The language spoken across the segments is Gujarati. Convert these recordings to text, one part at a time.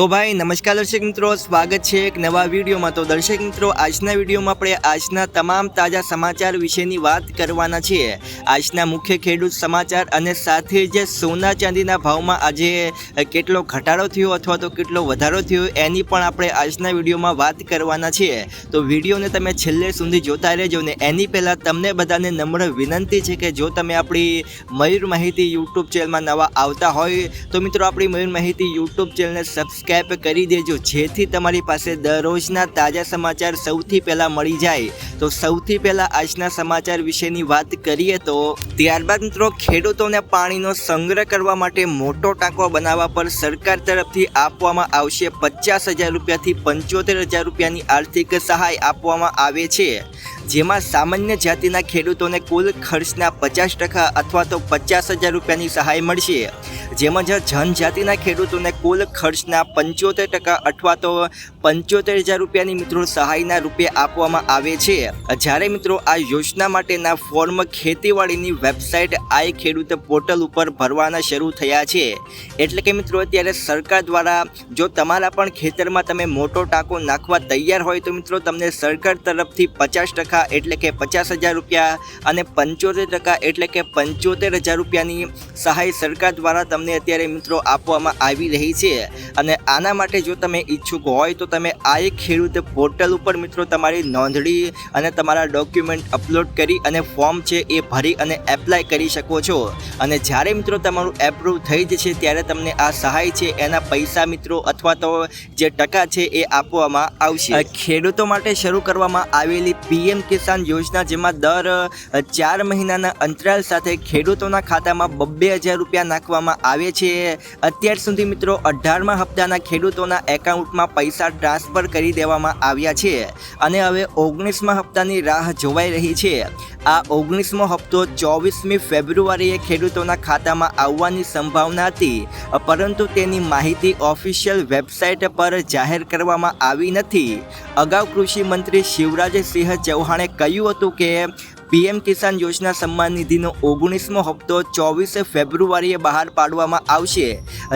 તો ભાઈ, નમસ્કાર દર્શક મિત્રો, સ્વાગત છે એક નવા વિડીયોમાં. તો દર્શક મિત્રો, આજના વિડીયોમાં આપણે આજના તમામ તાજા સમાચાર વિશેની વાત કરવાના છીએ. આજના મુખ્ય ખેડૂત સમાચાર અને સાથે જે સોના ચાંદીના ભાવમાં આજે કેટલો ઘટાડો થયો અથવા તો કેટલો વધારો થયો એની પણ આપણે આજના વિડીયોમાં વાત કરવાના છીએ. તો વિડીયોને તમે છેલ્લે સુધી જોતા રહેજો ને એની પહેલાં તમને બધાને નમ્ર વિનંતી છે કે જો તમે આપણી મયુર માહિતી યુટ્યુબ ચેનલમાં નવા આવતા હોય, તો મિત્રો આપણી મયુર માહિતી યુટ્યુબ ચેનલને સબસ્ક્રાઈબ કરી દેજો. જેથી તમારી પાસે દરરોજના તાજા સમાચાર સૌથી પહેલાં મળી જાય. તો સૌથી પહેલાં આજના સમાચાર વિશેની વાત કરીએ તો ત્યારબાદ મિત્રો ખેડૂતોને પાણીનો સંગ્રહ કરવા માટે મોટો ટાંકો બનાવવા પર સરકાર તરફથી આપવામાં આવશે પચાસ હજાર રૂપિયાથી પંચોતેર હજાર રૂપિયાની આર્થિક સહાય આપવામાં આવે છે. જેમાં સામાન્ય જાતિના ખેડૂતોને કુલ ખર્ચના પચાસ ટકા અથવા તો પચાસ હજાર રૂપિયાની સહાય મળશે. જેમાં જનજાતિના ખેડૂતોને કુલ ખર્ચના પંચોતેર ટકા અથવા તો પંચોતેર હજાર રૂપિયાની મિત્રો સહાયના રૂપે આપવામાં આવે છે. જ્યારે મિત્રો આ યોજના માટેના ફોર્મ ખેતીવાડીની વેબસાઇટ આઈ ખેડૂત પોર્ટલ ઉપર ભરવાના શરૂ થયા છે. એટલે કે મિત્રો અત્યારે સરકાર દ્વારા જો તમારા પણ ખેતરમાં તમે મોટો ટાંકો નાખવા તૈયાર હોય તો મિત્રો તમને સરકાર તરફથી પચાસ ટકા એટલે કે પચાસ હજાર રૂપિયા અને પંચોતેર ટકા એટલે કે પંચોતેર હજાર રૂપિયાની સહાય સરકાર દ્વારા તમને અત્યારે મિત્રો આપવામાં આવી રહી છે. અને આના માટે જો તમે ઈચ્છુક હોય તો તમે આ એક ખેડૂત પોર્ટલ ઉપર મિત્રો તમારી નોંધણી અને તમારા ડોક્યુમેન્ટ અપલોડ કરી અને ફોર્મ છે એ ભરી અને એપ્લાય કરી શકો છો. અને જ્યારે મિત્રો તમારું એપ્રુવ થઈ જશે ત્યારે તમને આ સહાય છે એના પૈસા મિત્રો અથવા તો જે ટકા છે એ આપવામાં આવશે. ખેડૂતો માટે શરૂ કરવામાં આવેલી પીએમ કિસાન યોજના જેમાં દર ચાર મહિનાના અંતરાલ સાથે ખેડૂતોના ખાતામાં બબ્બે હજાર રૂપિયા નાખવામાં આવે છે. અત્યાર સુધી મિત્રો અઢારમા હપ્તાના ખેડૂતોના એકાઉન્ટમાં પૈસા ટ્રાન્સફર કરી દેવામાં આવ્યા છે અને હવે ઓગણીસમા હપ્તાની રાહ જોવાઈ રહી છે. આ ઓગણીસમો હપ્તો ચોવીસમી ફેબ્રુઆરીએ ખેડૂતોના ખાતામાં આવવાની સંભાવના હતી, પરંતુ તેની માહિતી ઓફિશિયલ વેબસાઇટ પર જાહેર કરવામાં આવી નથી. અગાઉ કૃષિ મંત્રી શિવરાજસિંહ ચૌહાણે કહ્યું હતું કે પીએમ કિસાન યોજના સન્માન નિધિનો ઓગણીસમો હપ્તો ચોવીસ ફેબ્રુઆરીએ બહાર પાડવામાં આવશે.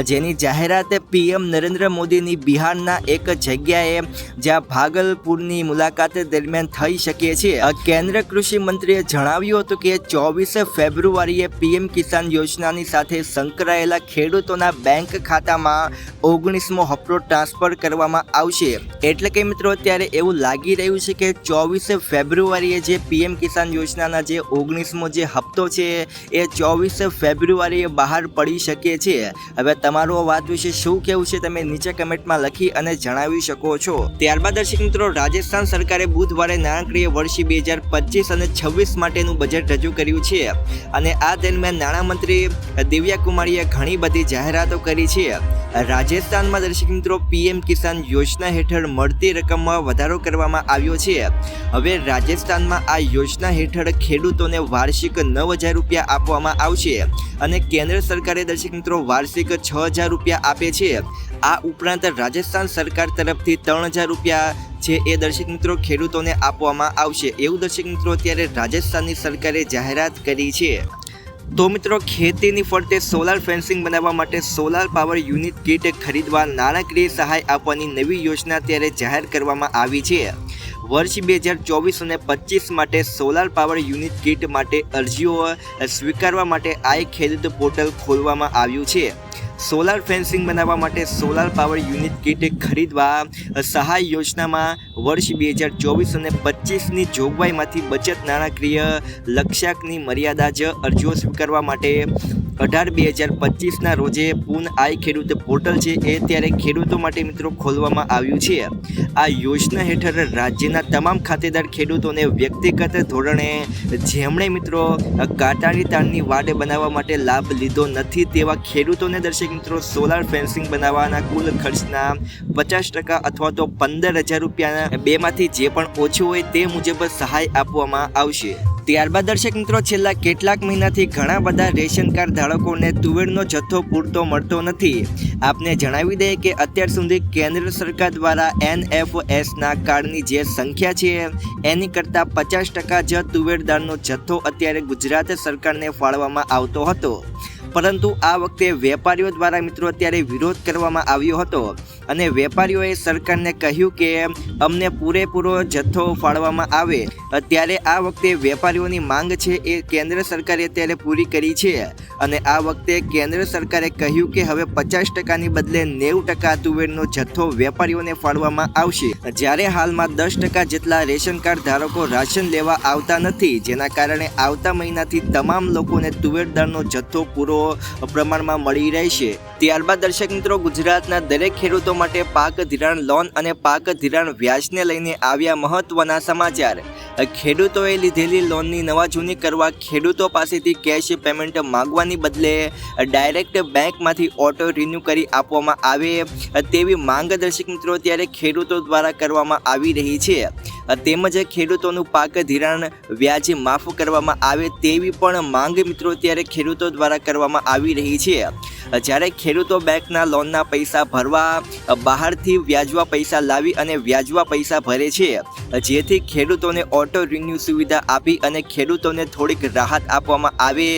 જેની જાહેરાત પીએમ નરેન્દ્ર મોદીની બિહારના એક જગ્યાએ જ્યાં ભાગલપુરની મુલાકાત દરમિયાન થઈ શકે છે. કેન્દ્ર કૃષિ મંત્રીએ જણાવ્યું હતું કે ચોવીસ ફેબ્રુઆરીએ પીએમ કિસાન યોજનાની સાથે સંકળાયેલા ખેડૂતોના બેંક ખાતામાં ઓગણીસમો હપ્તો ટ્રાન્સફર કરવામાં આવશે. એટલે કે મિત્રો, અત્યારે એવું લાગી રહ્યું છે કે ચોવીસ ફેબ્રુઆરીએ જે પીએમ કિસાન યોજનાના જે ઓગણીસમો જે હપ્તો છે એ ચોવીસ ફેબ્રુઆરીએ બહાર પડી શકે છે. હવે તમારો વાત વિશે શું કહેવું છે તમે નીચે કમેન્ટમાં લખી અને જણાવી શકો છો. ત્યારબાદ દર્શક મિત્રો, રાજસ્થાન સરકારે બુધવારે નાણાકીય વર્ષ બે હજાર પચીસ અને છવ્વીસ માટેનું બજેટ રજૂ કર્યું છે. અને આ દરમિયાન નાણામંત્રી દિવ્યા કુમારીએ ઘણી બધી જાહેરાતો કરી છે. રાજસ્થાનમાં દર્શક મિત્રો, પીએમ કિસાન યોજના હેઠળ મળતી રકમમાં વધારો કરવામાં આવ્યો છે. હવે રાજસ્થાનમાં આ યોજના હેઠળ ખેડૂતોને વાર્ષિક નવ હજાર રૂપિયા આપવામાં આવશે અને કેન્દ્ર સરકારે દર્શક મિત્રો વાર્ષિક છ હજાર રૂપિયા આપે છે. આ ઉપરાંત રાજસ્થાન સરકાર તરફથી ત્રણ હજાર રૂપિયા છે એ દર્શક મિત્રો ખેડૂતોને આપવામાં આવશે. એવું દર્શક મિત્રો અત્યારે રાજસ્થાનની સરકારે જાહેરાત કરી છે. તો મિત્રો ખેતીની ફરતે સોલાર ફેન્સિંગ બનાવવા માટે સોલાર પાવર યુનિટ કીટ ખરીદવા નાણાકીય સહાય આપવાની નવી યોજના ત્યારે જાહેર કરવામાં આવી છે. વર્ષ બે હજાર ચોવીસ અને પચીસ માટે સોલાર પાવર યુનિટ કીટ માટે અરજીઓ સ્વીકારવા માટે આ ખેડૂત પોર્ટલ ખોલવામાં આવ્યું છે. સોલાર ફેન્સિંગ બનાવવા માટે સોલાર પાવર યુનિટ કીટ ખરીદવા સહાય યોજનામાં વર્ષ બે હજાર ચોવીસ અને પચીસની જોગવાઈમાંથી બચત નાણાકીય લક્ષ્યાંકની મર્યાદા જ અરજીઓ સ્વીકારવા માટે અઢાર બે હજાર પચીસના રોજે પૂન આઈ ખેડૂત પોર્ટલ છે એ ત્યારે ખેડૂતો માટે મિત્રો ખોલવામાં આવ્યું છે. આ યોજના હેઠળ રાજ્યના તમામ ખાતેદાર ખેડૂતોને વ્યક્તિગત ધોરણે જેમણે મિત્રો કાંટાળી તાણની વાડ બનાવવા માટે લાભ લીધો નથી તેવા ખેડૂતોને દર્શક મિત્રો સોલાર ફેન્સિંગ બનાવવાના કુલ ખર્ચના પચાસ ટકા અથવા તો પંદર હજાર રૂપિયાના બેમાંથી જે પણ ઓછું હોય તે મુજબ સહાય આપવામાં આવશે. ત્યારબાદ દર્શક મિત્રો, છેલ્લા કેટલાક મહિનાથી ઘણા બધા રેશન કાર્ડ ધારકોને તુવેરનો જથ્થો પૂરતો મળતો નથી. આપને જણાવી દઈએ કે અત્યાર સુધી કેન્દ્ર સરકાર દ્વારા એનએફએસના કાર્ડની જે સંખ્યા છે, એની કરતાં પચાસ ટકા જ તુવેરદારનો જથ્થો અત્યારે ગુજરાત સરકારને ફાળવવામાં આવતો હતો. પરંતુ આ વખતે વેપારીઓ દ્વારા મિત્રો અત્યારે વિરોધ કરવામાં આવ્યો હતો અને વેપારીઓએ સરકારને કહ્યું કે અમને પૂરેપૂરો જથ્થો ફાળવામાં આવે. ત્યારે આ વખતે વેપારીઓની માંગ છે એ કેન્દ્ર સરકારે અત્યારે પૂરી કરી છે અને આ વખતે કેન્દ્ર સરકારે કહ્યું કે હવે પચાસ ટકાની બદલે નેવું ટકા તુવેરનો જથ્થો વેપારીઓને ફાળવામાં આવશે. જ્યારે હાલમાં દસ ટકા જેટલા રેશન કાર્ડ ધારકો રાશન લેવા આવતા નથી, જેના કારણે આવતા મહિનાથી તમામ લોકોને તુવેર દાળનો જથ્થો પૂરો પ્રમાણમાં મળી રહેશે ત્યારબાદ દર્શક મિત્રો, ગુજરાતના દરેક ખેડૂતો માટે પાક ધિરાણ લોન અને પાક ધિરાણ વ્યાજને લઈને આવ્યા મહત્વના સમાચાર. ખેડૂતોએ લીધેલી લોનની નવા જૂની કરવા ખેડૂતો પાસેથી કેશ પેમેન્ટ માંગવાની બદલે ડાયરેક્ટ બેંકમાંથી ઓટો રિન્યૂ કરી આપવામાં આવે તેવી માંગ દર્શક મિત્રો ત્યારે ખેડૂતો દ્વારા કરવામાં આવી રહી છે. તેમજ ખેડૂતોનું પાક ધિરાણ વ્યાજ માફ કરવામાં આવે તેવી પણ માંગ મિત્રો ત્યારે ખેડૂતો દ્વારા કરવામાં આવી રહી છે. જ્યારે ખેડૂતો બેંકના લોનના પૈસા ભરવા, બહારથી વ્યાજવા પૈસા લાવી અને વ્યાજવા પૈસા ભરે છે. જેથી ખેડૂતોને ઓટો રિન્યુ સુવિધા આપી અને ખેડૂતોને થોડીક રાહત આપવામાં આવે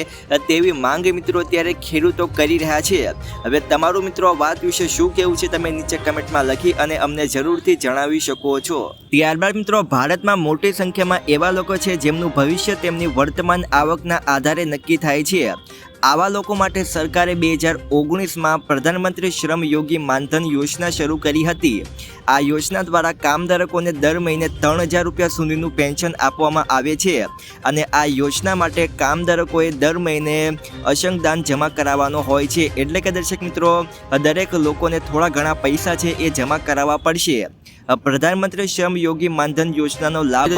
તેવી માંગ મિત્રો ત્યારે ખેડૂતો કરી રહ્યા છે. હવે તમારું મિત્રો વાત વિશે શું કહેવું છે તમે નીચે કમેન્ટમાં લખી અને અમને જરૂરથી જણાવી શકો છો. ત્યારબાદ મિત્રો, ભારતમાં મોટી સંખ્યામાં એવા લોકો છે જેમનું ભવિષ્ય તેમની વર્તમાન આવકના આધારે નક્કી થાય છે. આવા લોકો માટે સરકારે બે હજાર ઓગણીસમાં પ્રધાનમંત્રી શ્રમ યોગી માનધન યોજના શરૂ કરી હતી. આ યોજના દ્વારા કામદારકોને દર મહિને ત્રણ હજાર રૂપિયા સુધીનું પેન્શન આપવામાં આવે છે અને આ યોજના માટે કામદારકોએ દર મહિને અશંગદાન જમા કરાવવાનો હોય છે. એટલે કે દર્શક મિત્રો, દરેક લોકોને થોડા ઘણા પૈસા છે એ જમા કરાવવા પડશે. પ્રધાનમંત્રી શ્રમ યોગી માનધન યોજનાનો લાભ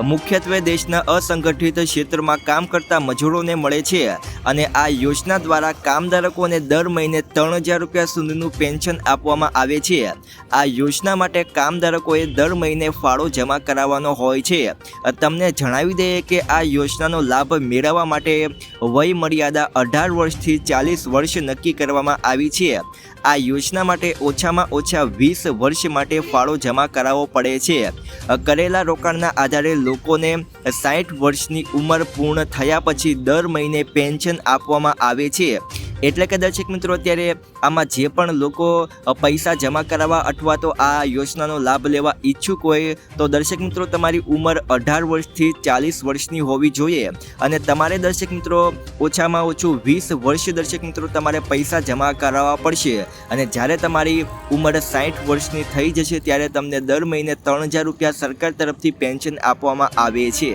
મુખ્યત્વે દેશના અસંગઠિત ક્ષેત્રમાં કામ કરતા મજૂરોને મળે છે અને આ યોજના દ્વારા કામદારકોને દર મહિને ત્રણ હજાર રૂપિયા સુધીનું પેન્શન આપવામાં આવે છે. આ યોજના માટે કામદારકોએ દર મહિને ફાળો જમા કરાવવાનો હોય છે. તમને જણાવી દઈએ કે આ યોજનાનો લાભ મેળવવા માટે વય મર્યાદા અઢાર વર્ષથી ચાલીસ વર્ષ નક્કી કરવામાં આવી છે. આ યોજના માટે ઓછામાં ઓછા વીસ વર્ષ માટે ફાળો જમા કરાવવો પડે છે. કરેલા રોકાણના આધારે લોકોને સાઠ વર્ષની ઉંમર પૂર્ણ થયા પછી દર મહિને પેન્શન આપવામાં આવે છે. એટલે કે દર્શક મિત્રો, અત્યારે આમાં જે પણ લોકો પૈસા જમા કરાવવા અથવા તો આ યોજનાનો લાભ લેવા ઈચ્છુક હોય, તો દર્શક મિત્રો, તમારી ઉંમર અઢાર વર્ષથી ચાલીસ વર્ષની હોવી જોઈએ. અને તમારે દર્શક મિત્રો, ઓછામાં ઓછું વીસ વર્ષ દર્શક મિત્રો, તમારે પૈસા જમા કરાવવા પડશે. અને જ્યારે તમારી ઉંમર સાઠ વર્ષની થઈ જશે, ત્યારે તમને દર મહિને ત્રણ હજાર રૂપિયા સરકાર તરફથી પેન્શન આપવામાં આવે છે.